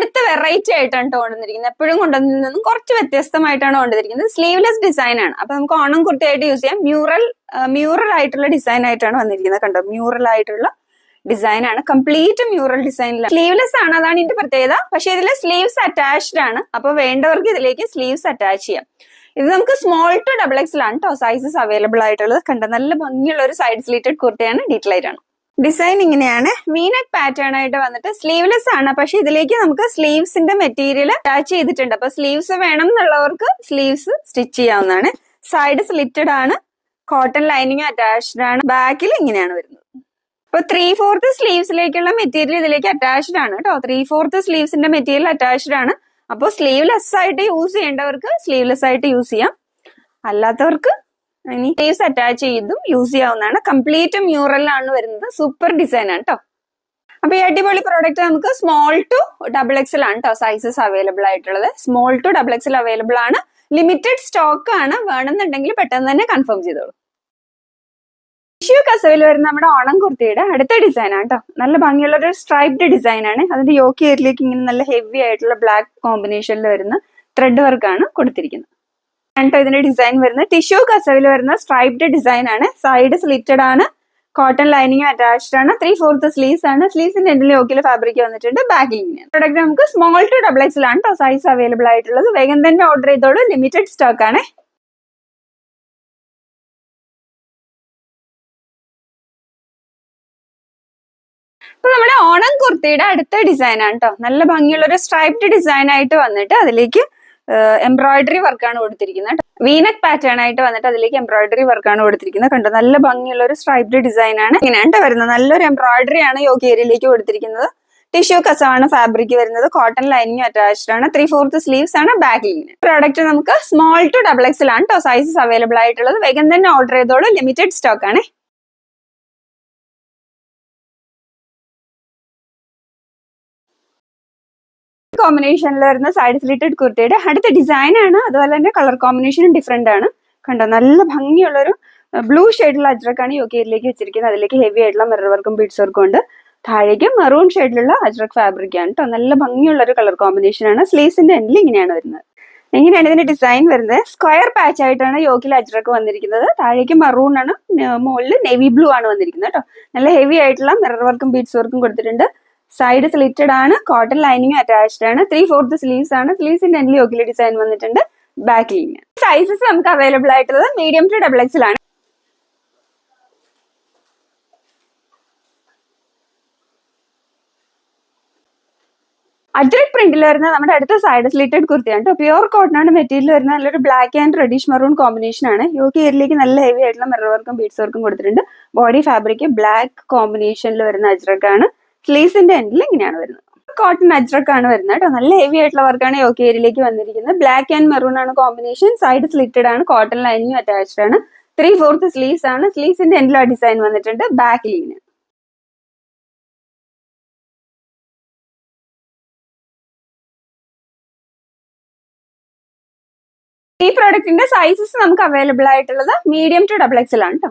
അടുത്ത വെറൈറ്റി ആയിട്ടാണ് കൊണ്ടുവന്നിരിക്കുന്നത്. എപ്പോഴും കൊണ്ടുവന്നതിൽ നിന്നും കുറച്ച് വ്യത്യസ്തമായിട്ടാണ് കൊണ്ടുവന്നിരിക്കുന്നത്. സ്ലീവ്ലെസ് ഡിസൈൻ ആണ്. അപ്പൊ നമുക്ക് ഓണം കുർത്തിയായിട്ട് യൂസ് ചെയ്യാം. മ്യൂറൽ മ്യൂറൽ ആയിട്ടുള്ള ഡിസൈൻ ആയിട്ടാണ് വന്നിരിക്കുന്നത് കണ്ടോ? മ്യൂറൽ ആയിട്ടുള്ള ഡിസൈൻ ആണ്. കംപ്ലീറ്റ് മ്യൂറൽ ഡിസൈനിലാണ് സ്ലീവ്ലെസ് ആണ് അതാണ് ഇതിന്റെ പ്രത്യേകത. പക്ഷെ ഇതിൽ സ്ലീവ്സ് അറ്റാച്ച്ഡ് ആണ്. അപ്പൊ വേണ്ടവർക്ക് ഇതിലേക്ക് സ്ലീവ്സ് അറ്റാച്ച് ചെയ്യാം. ഇത് നമുക്ക് സ്മോൾ ടു ഡബിൾ എക്സിലാണ് കേട്ടോ സൈസസ് അവൈലബിൾ ആയിട്ടുള്ളത്. കണ്ട? നല്ല ഭംഗിയുള്ള ഒരു സൈഡ് സ്ലീറ്റഡ് കുർത്തിയാണ് ഡീറ്റെയിൽ ആയിട്ടാണ് ഡിസൈൻ ഇങ്ങനെയാണ്. മീനക് പാറ്റേൺ ആയിട്ട് വന്നിട്ട് സ്ലീവ്ലെസ് ആണ്. പക്ഷെ ഇതിലേക്ക് നമുക്ക് സ്ലീവ്സിന്റെ മെറ്റീരിയൽ അറ്റാച്ച് ചെയ്തിട്ടുണ്ട്. അപ്പൊ സ്ലീവ്സ് വേണം എന്നുള്ളവർക്ക് സ്ലീവ്സ് സ്റ്റിച്ച് ചെയ്യാവുന്നതാണ്. സൈഡ് സ്ലിറ്റഡ് ആണ്. കോട്ടൺ ലൈനിങ് അറ്റാച്ച്ഡ് ആണ്. ബാക്കിൽ ഇങ്ങനെയാണ് വരുന്നത്. അപ്പൊ ത്രീ ഫോർത്ത് സ്ലീവ്സിലേക്കുള്ള മെറ്റീരിയൽ ഇതിലേക്ക് അറ്റാച്ച്ഡ് ആണ് കേട്ടോ. ത്രീ ഫോർത്ത് സ്ലീവ്സിന്റെ മെറ്റീരിയൽ അറ്റാച്ച്ഡ് ആണ്. അപ്പോൾ സ്ലീവ്ലെസ് ആയിട്ട് യൂസ് ചെയ്യേണ്ടവർക്ക് സ്ലീവ്ലെസ് ആയിട്ട് യൂസ് ചെയ്യാം. അല്ലാത്തവർക്ക് ഇനി സ്ലീവ്സ് അറ്റാച്ച് ചെയ്തും യൂസ് ചെയ്യാവുന്നതാണ്. കംപ്ലീറ്റ് മ്യൂറലാണ് വരുന്നത്. സൂപ്പർ ഡിസൈൻ ആണ് കേട്ടോ അപ്പൊ ഈ അടിപൊളി പ്രോഡക്റ്റ് നമുക്ക് സ്മോൾ ടു ഡബിൾ എക്സൽ ആണ് കേട്ടോ സൈസസ് അവൈലബിൾ ആയിട്ടുള്ളത്. Small to double XL available ആണ്. ലിമിറ്റഡ് സ്റ്റോക്ക് ആണ്. വേണമെന്നുണ്ടെങ്കിൽ പെട്ടെന്ന് തന്നെ കൺഫേം ചെയ്തോളൂ. ടിഷ്യൂ കസവിൽ വരുന്ന നമ്മുടെ ഓണം കുർത്തിയുടെ അടുത്ത ഡിസൈൻ ആണ് കേട്ടോ നല്ല ഭംഗിയുള്ള ഒരു സ്ട്രൈപ്ഡ് ഡിസൈൻ ആണ്. അതിന്റെ യോക്കി ഇങ്ങനെ നല്ല ഹെവി ആയിട്ടുള്ള ബ്ലാക്ക് കോമ്പിനേഷനിൽ വരുന്ന ത്രെഡ് വർക്ക് ആണ് കൊടുത്തിരിക്കുന്നത്. കേട്ടോ ഇതിന്റെ ഡിസൈൻ വരുന്നത്? ടിഷ്യൂ കസവിൽ വരുന്ന സ്ട്രൈപ്ഡ് ഡിസൈൻ ആണ്. സൈഡ് സ്ലിറ്റഡ് ആണ്. കോട്ടൺ ലൈനിങ് അറ്റാച്ച്ഡ് ആണ്. ത്രീ ഫോർത്ത് സ്ലീവ്സ് ആണ്. സ്ലീവ്സിന്റെ എൻഡിൽ യോക്കിൽ ഫാബ്രിക് വന്നിട്ടുണ്ട്. ബാഗിൽ പ്രൊഡക്റ്റ് നമുക്ക് സ്മോൾ ടു ഡബിൾ എക്സ് ആണ് കേട്ടോ സൈസ് അവൈലബിൾ ആയിട്ടുള്ളത്. വേഗം തന്നെ ഓർഡർ ചെയ്തോളൂ. ലിമിറ്റഡ് സ്റ്റോക്ക് ആണ്. ഇപ്പൊ നമ്മുടെ ഓണം കുർത്തിയുടെ അടുത്ത ഡിസൈൻ ആണ് കേട്ടോ നല്ല ഭംഗിയുള്ള ഒരു സ്ട്രൈപ്ഡ് ഡിസൈൻ ആയിട്ട് വന്നിട്ട് അതിലേക്ക് എംബ്രോയിഡറി വർക്കാണ് കൊടുത്തിരിക്കുന്നത്. വീനക് പാറ്റേൺ ആയിട്ട് വന്നിട്ട് അതിലേക്ക് എംബ്രോയിഡറി വർക്കാണ് കൊടുത്തിരിക്കുന്നത്. കണ്ടോ? നല്ല ഭംഗിയുള്ള ഒരു സ്ട്രൈപ്ഡ് ഡിസൈൻ ആണ്. ഇങ്ങനെയാണ് വരുന്നത്. നല്ലൊരു എംബ്രോയിഡറി ആണ് യോഗ് ഏരിയയിലേക്ക് കൊടുത്തിരിക്കുന്നത്. ടിഷ്യൂ കസവാണ് ഫാബ്രിക് വരുന്നത്. കോട്ടൺ ലൈനിങ് അറ്റാച്ച്ഡ് ആണ്. ത്രീ ഫോർത്ത് സ്ലീവ്സ് ആണ് ബാക്കിൽ പ്രോഡക്റ്റ് നമുക്ക് സ്മോൾ ടു ഡബിൾ എക്സിലാണ് സൈസസ് അവൈലബിൾ ആയിട്ടുള്ളത്. വേഗം തന്നെ ഓർഡർ ചെയ്തോളൂ. ലിമിറ്റഡ് സ്റ്റോക്ക് ആണ്. കോമ്പിനേഷനിൽ വരുന്ന സൈഡ് സ്ലിറ്റഡ് കുർത്തിയുടെ അടുത്ത ഡിസൈൻ ആണ്. അതുപോലെ തന്നെ കളർ കോമ്പിനേഷനും ഡിഫറെന്റ് ആണ്. കണ്ടോ? നല്ല ഭംഗിയുള്ളൊരു ബ്ലൂ ഷെയ്ഡുള്ള അജ്രക്കാണ് യു കെയിലേക്ക് വെച്ചിരിക്കുന്നത്. അതിലേക്ക് ഹെവി ആയിട്ടുള്ള മിറർ വർക്കും ബീഡ്സ് വർക്കും ഉണ്ട്. താഴേക്ക് മെറൂൺ ഷെയ്ഡിലുള്ള അജ്രക് ഫാബ്രിക് ആണ് കേട്ടോ നല്ല ഭംഗിയുള്ള ഒരു കളർ കോമ്പിനേഷൻ ആണ് സ്ലീവ്സിന്റെ എൻഡിൽ ഇങ്ങനെയാണ് വരുന്നത്. എങ്ങനെയാണ് ഇതിന്റെ ഡിസൈൻ വരുന്നത്. സ്ക്വയർ പാച്ച് ആയിട്ടാണ് യോക്കിൽ അജ്രക്ക് വന്നിരിക്കുന്നത്. താഴേക്ക് മറൂൺ ആണ് മുകളിൽ നേവി ബ്ലൂ ആണ് വന്നിരിക്കുന്നത് കേട്ടോ നല്ല ഹെവി ആയിട്ടുള്ള മിറർ വർക്കും ബീഡ്സ് വർക്കും കൊടുത്തിട്ടുണ്ട്. സൈഡ് സ്ലിറ്റഡ് ആണ് കോട്ടൺ ലൈനിങ് അറ്റാച്ച്ഡ് ആണ് ത്രീ ഫോർത്ത് സ്ലീവ്സ് ആണ് സ്ലീവ്സിന്റെ എൻഡിൽ യോക്കിൽ ഡിസൈൻ വന്നിട്ടുണ്ട് ബാക്ക് സൈസസ് നമുക്ക് അവൈലബിൾ ആയിട്ടുള്ളത് മീഡിയം ടു ഡബിൾ എക്സിൽ ആണ് അജ്രക് പ്രിന്റിൽ വരുന്ന നമ്മുടെ അടുത്ത സൈഡ് സ്ലിറ്റഡ് കുർത്തിയാണ് കേട്ടോ പ്യുവർ കോട്ടൺ ആണ് മെറ്റീരിയൽ വരുന്ന നല്ലൊരു black and reddish maroon combination ആണ്. യോക്കി ഇയറിലേക്ക് നല്ല ഹെവി ആയിട്ടുള്ള മിറർ വർക്കും ബീഡ്സ് വർക്കും കൊടുത്തിട്ടുണ്ട്. ബോഡി ഫാബ്രിക് ബ്ലാക്ക് കോമ്പിനേഷനിൽ വരുന്ന അജ്രക് ആണ്. സ്ലീവ്സിന്റെ എൻഡിൽ ഇങ്ങനെയാണ് വരുന്നത്. കോട്ടൺ അജ്രക്ക് ആണ് വരുന്നത് കേട്ടോ. നല്ല ഹെവി ആയിട്ടുള്ള വർക്കാണ് യോക്കി ഏരിയയിലേക്ക് വന്നിരിക്കുന്നത്. ബ്ലാക്ക് ആൻഡ് മെറൂൺ ആണ് കോമ്പിനേഷൻ സൈഡ് സ്ലിറ്റഡ് ആണ്. കോട്ടൺ ലൈനിങ് അറ്റാച്ച്ഡ് ആണ്. ത്രീ ഫോർത്ത് സ്ലീവ്സ് ആണ്. സ്ലീവ്സിന്റെ എൻഡിൽ ആ ഡിസൈൻ വന്നിട്ടുണ്ട്. ബാക്ക് ലീന് ഈ പ്രോഡക്റ്റിന്റെ സൈസസ് നമുക്ക് അവൈലബിൾ ആയിട്ടുള്ളത് മീഡിയം ടു ഡബിൾ എക്സൽ ആണ് കേട്ടോ.